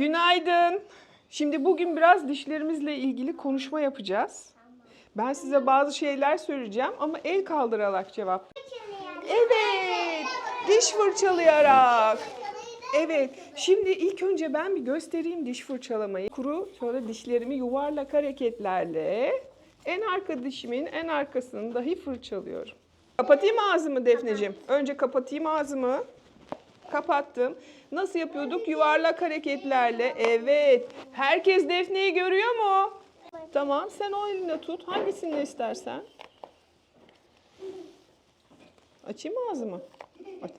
günaydın. Şimdi bugün biraz dişlerimizle ilgili konuşma yapacağız. Ben size bazı şeyler söyleyeceğim ama el kaldırarak cevap. Evet, diş fırçalayarak. Evet, şimdi ilk önce ben bir göstereyim diş fırçalamayı. Kuru şöyle dişlerimi yuvarlak hareketlerle en arka dişimin en arkasını dahi fırçalıyorum. Kapatayım ağzımı Defneciğim. Önce kapatayım ağzımı. Kapattım. Nasıl yapıyorduk? Yuvarlak hareketlerle. Evet. Herkes Defne'yi görüyor mu? Tamam. Sen o elinde tut. Hangisini istersen. Açayım mı ağzımı?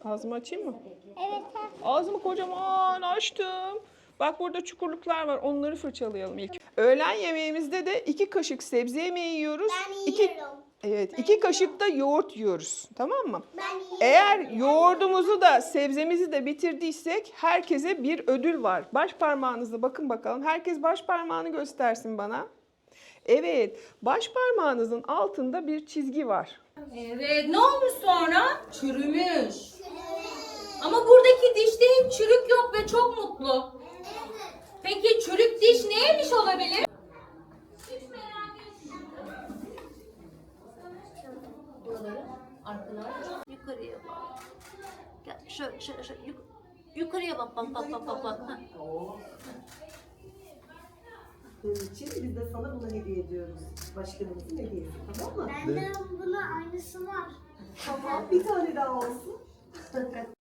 Ağzımı açayım mı? Evet. Ağzımı kocaman açtım. Bak burada çukurluklar var. Onları fırçalayalım ilk. Öğlen yemeğimizde de iki kaşık sebze yemeği yiyoruz. Ben İki, yiyorum. evet, iki kaşık da yoğurt yiyoruz. Tamam mı? Ben yiyorum. Eğer yoğurdumuzu da sebzemizi de bitirdiysek herkese bir ödül var. Baş parmağınızı bakın bakalım. Herkes baş parmağını göstersin bana. Evet, baş parmağınızın altında bir çizgi var. Evet ne olmuş sonra? Çürümüş. Ama buradaki dişte hiç çürük yok ve çok mutlu. Diş neymiş olabilir? Hiç merak. Buraları. Yukarıya bak. Gel şöyle şöyle şöyle yuk- yukarıya bak bak bak bak bak bak. Bunun için biz de sana bunu hediye ediyoruz. Başkanımızın hediyesi tamam mı? Bende bunun aynısı var. Tamam bir tane daha olsun.